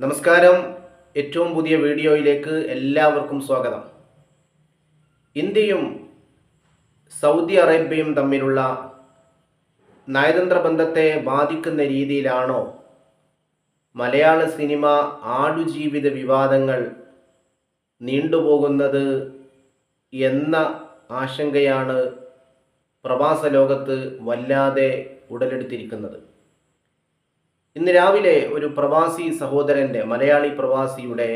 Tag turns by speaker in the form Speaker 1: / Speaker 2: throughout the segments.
Speaker 1: നമസ്കാരം. ഏറ്റവും പുതിയ വീഡിയോയിലേക്ക് എല്ലാവർക്കും സ്വാഗതം. ഇന്ത്യയും സൗദി അറേബ്യയും തമ്മിലുള്ള നയതന്ത്ര ബന്ധത്തെ ബാധിക്കുന്ന രീതിയിലാണോ മലയാള സിനിമ ആടുജീവിത വിവാദങ്ങൾ നീണ്ടുപോകുന്നത് എന്ന ആശങ്കയാണ് പ്രവാസ ലോകത്ത് വല്ലാതെ ഉടലെടുത്തിരിക്കുന്നത്? ഇന്ന് രാവിലെ ഒരു പ്രവാസി സഹോദരന്റെ മലയാളി പ്രവാസിയുടെ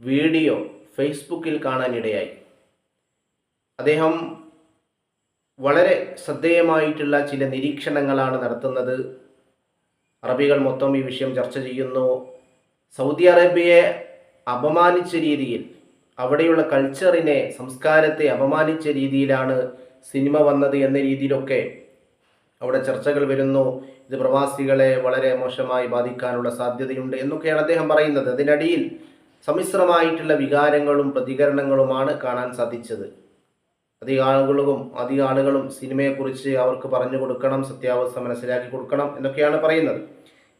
Speaker 1: വീഡിയോ ഫേസ്ബുക്കിൽ കാണാനിടയായി. അദ്ദേഹം വളരെ ശ്രദ്ധേയമായിട്ടുള്ള ചില നിരീക്ഷണങ്ങളാണ് നടത്തുന്നത്. അറബികൾ മൊത്തം ഈ വിഷയം ചർച്ച ചെയ്യുന്നു. സൗദി അറേബ്യയെ അപമാനിച്ച രീതിയിൽ അവിടെയുള്ള കൾച്ചറിനെ സംസ്കാരത്തെ അപമാനിച്ച രീതിയിലാണ് സിനിമ വന്നത് എന്ന രീതിയിലൊക്കെ അവിടെ ചർച്ചകൾ വരുന്നു. ഇത് പ്രവാസികളെ വളരെ മോശമായി ബാധിക്കാനുള്ള സാധ്യതയുണ്ട് എന്നൊക്കെയാണ് അദ്ദേഹം പറയുന്നത്. അതിനടിയിൽ സമ്മിശ്രമായിട്ടുള്ള വികാരങ്ങളും പ്രതികരണങ്ങളുമാണ് കാണാൻ സാധിച്ചത്. അധിക ആളുകളും അധിക ആളുകളും സിനിമയെക്കുറിച്ച് അവർക്ക് പറഞ്ഞു കൊടുക്കണം സത്യാവസ്ഥ മനസ്സിലാക്കി കൊടുക്കണം എന്നൊക്കെയാണ് പറയുന്നത്.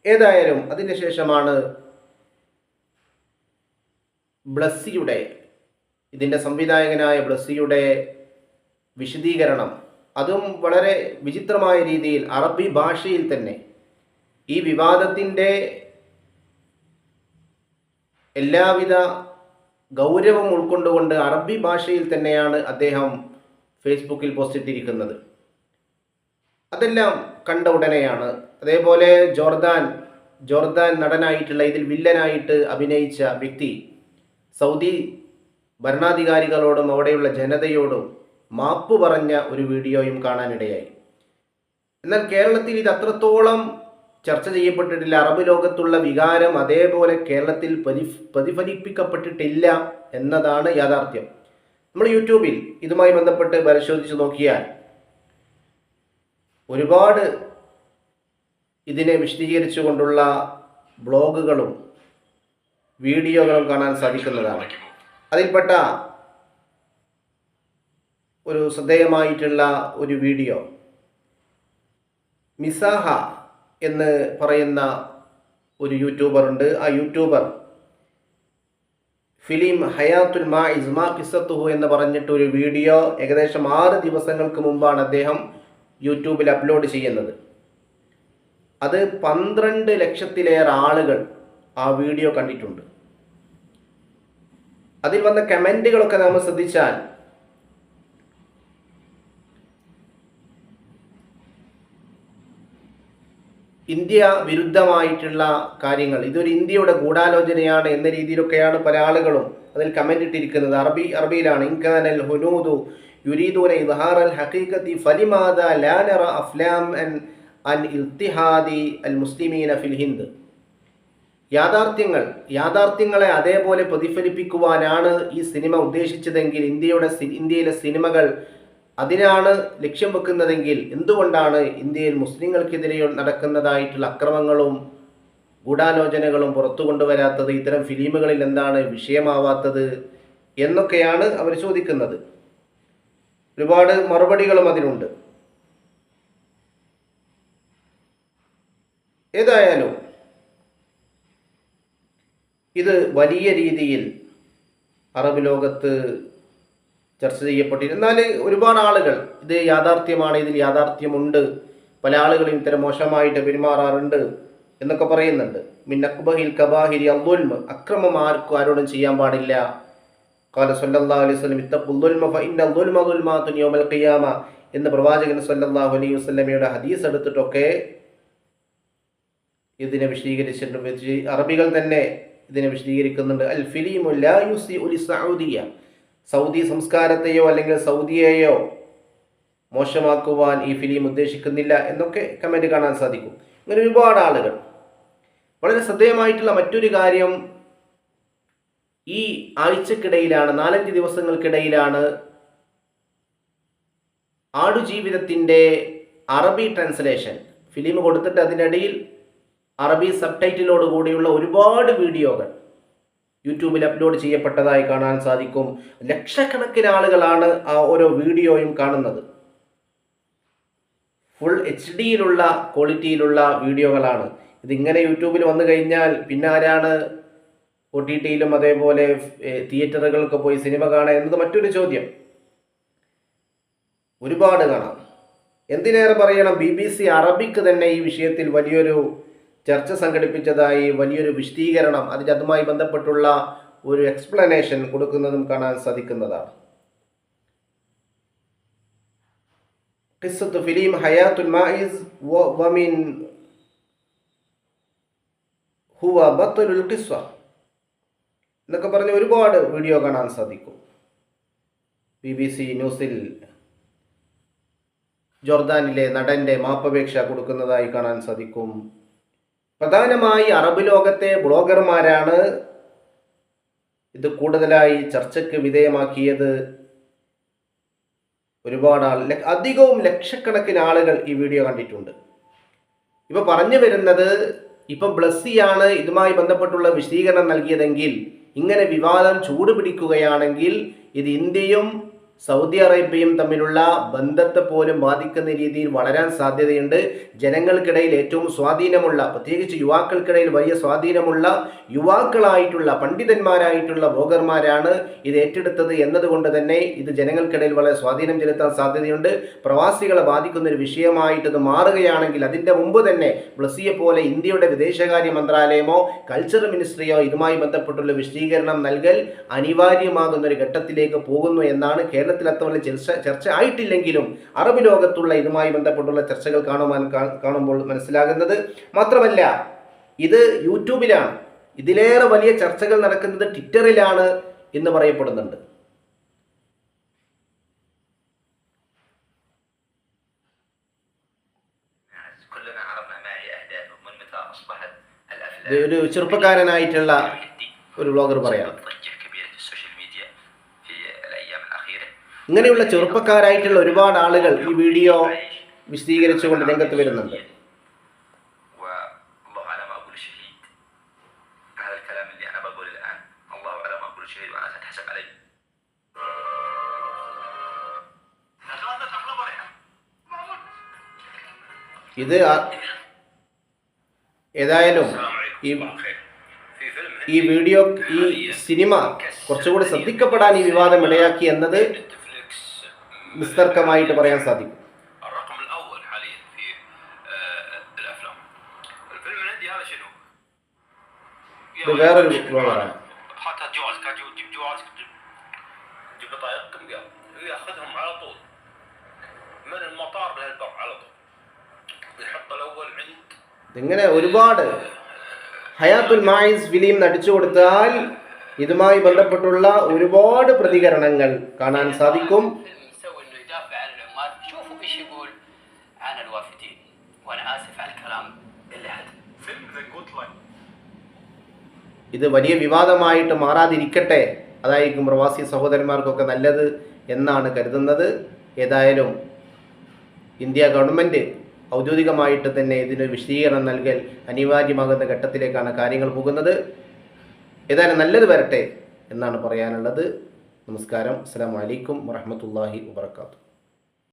Speaker 1: ഏതായാലും അതിനുശേഷമാണ് ബ്ലസ്സിയുടെ ഇതിന്റെ സംവിധായകനായ ബ്ലസ്സിയുടെ വിശദീകരണം അതും വളരെ വിചിത്രമായ രീതിയിൽ അറബി ഭാഷയിൽ തന്നെ. ഈ വിവാദത്തിന്റെ എല്ലാവിധ ഗൗരവം ഉൾക്കൊണ്ടുകൊണ്ട് അറബി ഭാഷയിൽ തന്നെയാണ് അദ്ദേഹം ഫേസ്ബുക്കിൽ പോസ്റ്റ് ഇട്ടിരിക്കുന്നത് അതെല്ലാം കണ്ട ഉടനെയാണ്. അതേപോലെ ജോർദാൻ ജോർദാൻ നടനായിട്ടുള്ള ഇതിൽ വില്ലനായിട്ട് അഭിനയിച്ച വ്യക്തി സൗദി ഭരണാധികാരികളോടും അവിടെയുള്ള ജനതയോടും മാപ്പ് പറഞ്ഞ ഒരു വീഡിയോയും കാണാനിടയായി. എന്നാൽ കേരളത്തിൽ ഇത് അത്രത്തോളം ചർച്ച ചെയ്യപ്പെട്ടിട്ടില്ല. അറബ് ലോകത്തുള്ള വികാരം അതേപോലെ കേരളത്തിൽ പ്രതി പ്രതിഫലിപ്പിക്കപ്പെട്ടിട്ടില്ല എന്നതാണ് യാഥാർത്ഥ്യം. നമ്മൾ യൂട്യൂബിൽ ഇതുമായി ബന്ധപ്പെട്ട് പരിശോധിച്ച് നോക്കിയാൽ ഒരുപാട് ഇതിനെ വിശദീകരിച്ചുകൊണ്ടുള്ള ബ്ലോഗുകളും വീഡിയോകളും കാണാൻ സാധിക്കുന്നതാണ്. അതിൽപ്പെട്ട ഒരു ശ്രദ്ധേയമായിട്ടുള്ള ഒരു വീഡിയോ. മിസാഹ എന്ന് പറയുന്ന ഒരു യൂട്യൂബറുണ്ട് ആ യൂട്യൂബർ ഫിലിം ഹയാത്തുൽ മാ ഇസ്മാ കിസത്തുഹു എന്ന് പറഞ്ഞിട്ട് ഒരു വീഡിയോ ഏകദേശം ആറ് ദിവസങ്ങൾക്ക് മുമ്പാണ് അദ്ദേഹം യൂട്യൂബിൽ അപ്ലോഡ് ചെയ്യുന്നത്. അത് പന്ത്രണ്ട് ലക്ഷത്തിലേറെ ആളുകൾ ആ വീഡിയോ കണ്ടിട്ടുണ്ട്. അതിൽ വന്ന കമന്റുകളൊക്കെ നമ്മൾ ശ്രദ്ധിച്ചാൽ ഇന്ത്യ വിരുദ്ധമായിട്ടുള്ള കാര്യങ്ങൾ. ഇതൊരു ഇന്ത്യയുടെ ഗൂഢാലോചനയാണ് എന്ന രീതിയിലൊക്കെയാണ് പല ആളുകളും അതിൽ കമന്റ് ഇട്ടിരിക്കുന്നത്. അറബി അറബിയിലാണ്. ഇൻകാനൽ ഹുനൂദു യുരീദൂന ഇദ്ഹാർ അൽ ഹഖീഖത്തി ഫലിമാദ ലാനറ അഫ്ലാം അൻ അൻ ഇൽത്തിഹാദി അൽ മുസ്ലിമീന ഫിൽ ഹിന്ദ്. യാഥാർത്ഥ്യങ്ങൾ യാഥാർത്ഥ്യങ്ങളെ അതേപോലെ പ്രതിഫലിപ്പിക്കുവാനാണ് ഈ സിനിമ ഉദ്ദേശിച്ചതെങ്കിൽ ഇന്ത്യയുടെ ഇന്ത്യയിലെ സിനിമകൾ അതിനാണ് ലക്ഷ്യം വെക്കുന്നതെങ്കിൽ എന്തുകൊണ്ടാണ് ഇന്ത്യയിൽ മുസ്ലിങ്ങൾക്കെതിരെ നടക്കുന്നതായിട്ടുള്ള അക്രമങ്ങളും ഗൂഢാലോചനകളും പുറത്തു കൊണ്ടുവരാത്തത്? ഇത്തരം ഫിലിമുകളിൽ എന്താണ് വിഷയമാവാത്തത്? എന്നൊക്കെയാണ് അവർ ചോദിക്കുന്നത്. ഒരുപാട് മറുപടികളും അതിനുണ്ട് ഏതായാലും ഇത് വലിയ രീതിയിൽ അറബ് ലോകത്ത് ചർച്ച ചെയ്യപ്പെട്ടിരുന്നു. എന്നാൽ ഒരുപാട് ആളുകൾ ഇത് യാഥാർത്ഥ്യമാണ് ഇതിൽ യാഥാർത്ഥ്യമുണ്ട്. പല ആളുകളും ഇത്തരം മോശമായിട്ട് പെരുമാറാറുണ്ട് എന്നൊക്കെ പറയുന്നുണ്ട്. മിന്നക്ബഹിൽ കബാഹിരി അല്ലുൽമ് അക്രമം ആർക്കും ആരോടും ചെയ്യാൻ പാടില്ല. കാല സല്ലല്ലാഹു അലൈഹി വസല്ലം ഫഇന്ന ഖിയാമ എന്ന് പ്രവാചകൻ സല്ലല്ലാഹു അലൈഹി വസല്ലമയുടെ ഹദീസ് എടുത്തിട്ടൊക്കെ ഇതിനെ വിശദീകരിച്ചിട്ടുണ്ട്. അറബികൾ തന്നെ ഇതിനെ വിശദീകരിക്കുന്നുണ്ട്. അൽ ഫിലിമു ലാ യുസി ഉലി സൗദിയ സൗദി സംസ്കാരത്തെയോ അല്ലെങ്കിൽ സൗദിയെയോ മോശമാക്കുവാൻ ഈ ഫിലിം ഉദ്ദേശിക്കുന്നില്ല എന്നൊക്കെ കമന്റ് കാണാൻ സാധിക്കും. അങ്ങനെ ഒരുപാട് ആളുകൾ. വളരെ ശ്രദ്ധേയമായിട്ടുള്ള മറ്റൊരു കാര്യം ഈ ആഴ്ചക്കിടയിലാണ് നാലഞ്ച് ദിവസങ്ങൾക്കിടയിലാണ് ആടുജീവിതത്തിന്റെ അറബി ട്രാൻസ്ലേഷൻ. ഫിലിം കൊടുത്തിട്ട് അതിനിടയിൽ അറബി സബ് ടൈറ്റിലോട് കൂടിയുള്ള ഒരുപാട് വീഡിയോകൾ. യൂട്യൂബിൽ അപ്ലോഡ് ചെയ്യപ്പെട്ടതായി കാണാൻ സാധിക്കും. ലക്ഷക്കണക്കിന് ആളുകളാണ് ആ ഓരോ വീഡിയോയും കാണുന്നത്. ഫുൾ എച്ച് ഡിയിലുള്ള ക്വാളിറ്റിയിലുള്ള വീഡിയോകളാണ്. ഇതിങ്ങനെ യൂട്യൂബിൽ വന്നു കഴിഞ്ഞാൽ പിന്നെ ആരാണ് ഒ ടി ടിയിലും അതേപോലെ തിയേറ്ററുകൾക്ക് പോയി സിനിമ കാണുക എന്നത് മറ്റൊരു ചോദ്യം. ഒരുപാട് കാണാം. എന്തിനേറെ പറയണം? ബി ബി സി അറബിക്ക് തന്നെ ഈ വിഷയത്തിൽ വലിയൊരു ചർച്ച സംഘടിപ്പിച്ചതായി വലിയൊരു വിശദീകരണം അതിന് അതുമായി ബന്ധപ്പെട്ടുള്ള ഒരു എക്സ്പ്ലനേഷൻ കൊടുക്കുന്നതും കാണാൻ സാധിക്കുന്നതാണ് قصة فيلم حياة المائز و- ومن هو بطل القصة എന്നൊക്കെ പറഞ്ഞ് ഒരുപാട് വീഡിയോ കാണാൻ സാധിക്കും ബി ബി സി ന്യൂസിൽ ജോർദാനിലെ നടന്റെ മാപ്പപേക്ഷ കൊടുക്കുന്നതായി കാണാൻ സാധിക്കും പ്രധാനമായി അറബ് ലോകത്തെ ബ്ലോഗർമാരാണ് ഇത് കൂടുതലായി ചർച്ചയ്ക്ക് വിധേയമാക്കിയത്. ഒരുപാട് ആൾ അധികവും ലക്ഷക്കണക്കിന് ആളുകൾ ഈ വീഡിയോ കണ്ടിട്ടുണ്ട്. ഇപ്പൊ പറഞ്ഞു വരുന്നത് ഇപ്പം ബ്ലസ്സിയാണ് ഇതുമായി ബന്ധപ്പെട്ടുള്ള വിശദീകരണം നൽകിയതെങ്കിൽ ഇങ്ങനെ വിവാദം ചൂടുപിടിക്കുകയാണെങ്കിൽ ഇത് ഇന്ത്യയും സൗദി അറേബ്യയും തമ്മിലുള്ള ബന്ധത്തെ പോലും ബാധിക്കുന്ന രീതിയിൽ വളരാൻ സാധ്യതയുണ്ട്. ജനങ്ങൾക്കിടയിൽ ഏറ്റവും സ്വാധീനമുള്ള പ്രത്യേകിച്ച് യുവാക്കൾക്കിടയിൽ വലിയ സ്വാധീനമുള്ള യുവാക്കളായിട്ടുള്ള പണ്ഡിതന്മാരായിട്ടുള്ള ബ്ലോഗർമാരാണ് ഇത് ഏറ്റെടുത്തത് എന്നതുകൊണ്ട് തന്നെ ഇത് ജനങ്ങൾക്കിടയിൽ വളരെ സ്വാധീനം ചെലുത്താൻ സാധ്യതയുണ്ട്. പ്രവാസികളെ ബാധിക്കുന്ന ഒരു വിഷയമായിട്ട് ഇത് മാറുകയാണെങ്കിൽ അതിന്റെ മുമ്പ് തന്നെ ബ്ലസിയെ പോലെ ഇന്ത്യയുടെ വിദേശകാര്യ മന്ത്രാലയമോ കൾച്ചർ മിനിസ്ട്രിയോ ഇതുമായി ബന്ധപ്പെട്ടുള്ള വിശദീകരണം നൽകൽ അനിവാര്യമാകുന്ന ഒരു ഘട്ടത്തിലേക്ക് പോകുന്നു എന്നാണ് കേരളത്തിൽ അത്തവണ ചർച്ച ചർച്ച ആയിട്ടില്ലെങ്കിലും അറബ് ലോകത്തുള്ള ഇതുമായി ബന്ധപ്പെട്ടുള്ള ചർച്ചകൾ കാണുവാൻ കാണുമ്പോൾ മനസ്സിലാകുന്നത് മാത്രമല്ല ഇത് യൂട്യൂബിലാണ്. ഇതിലേറെ വലിയ ചർച്ചകൾ നടക്കുന്നത് ട്വിറ്ററിലാണ് എന്ന് പറയപ്പെടുന്നുണ്ട്. ഒരു ചെറുപ്പക്കാരനായിട്ടുള്ള ഒരു വ്ളോഗർ പറയാം ഇങ്ങനെയുള്ള ചെറുപ്പക്കാരായിട്ടുള്ള ഒരുപാട് ആളുകൾ ഈ വീഡിയോ വിശദീകരിച്ചുകൊണ്ട് രംഗത്ത് വരുന്നുണ്ട്. ഇത് ഏതായാലും ഈ ഈ വീഡിയോ ഈ സിനിമ കുറച്ചുകൂടി ശ്രദ്ധിക്കപ്പെടാൻ ഈ വിവാദം ഇടയാക്കി എന്നത് നിസ്തർക്കമായിട്ട് പറയാൻ സാധിക്കും
Speaker 2: الرقم الاول حاليا في آه، الافلام الفيلم الهندي هذا شنو؟
Speaker 1: ഇത് വേറൊരു ബ്ലോഗറാണ്
Speaker 2: حتى جواز كان جو- جيب جواز جيب جيب بطايقكم قال ياخذهم على طول من المطار للبر على طول يحط الاول عند
Speaker 1: ഇങ്ങനെ ഒരുപാട് ഹയാത്തുൽ മായിസ് ഫിലിം നടിച്ചു കൊടുത്താൽ ഇതുമായി ബന്ധപ്പെട്ടുള്ള ഒരുപാട് പ്രതികരണങ്ങൾ കാണാൻ സാധിക്കും ഇത് വലിയ വിവാദമായിട്ട് മാറാതിരിക്കട്ടെ. അതായിരിക്കും പ്രവാസി സഹോദരന്മാർക്കൊക്കെ നല്ലത് എന്നാണ് കരുതുന്നത്. ഏതായാലും ഇന്ത്യ ഗവൺമെന്റ് ഔദ്യോഗികമായിട്ട് തന്നെ ഇതിന് വിശദീകരണം നൽകൽ അനിവാര്യമാകുന്ന ഘട്ടത്തിലേക്കാണ് കാര്യങ്ങൾ പോകുന്നത്. ഏതായാലും നല്ലത് വരട്ടെ എന്നാണ് പറയാനുള്ളത്. നമസ്കാരം. അസ്സാം വലൈക്കും വറഹമത്തല്ലാഹി വാത്തു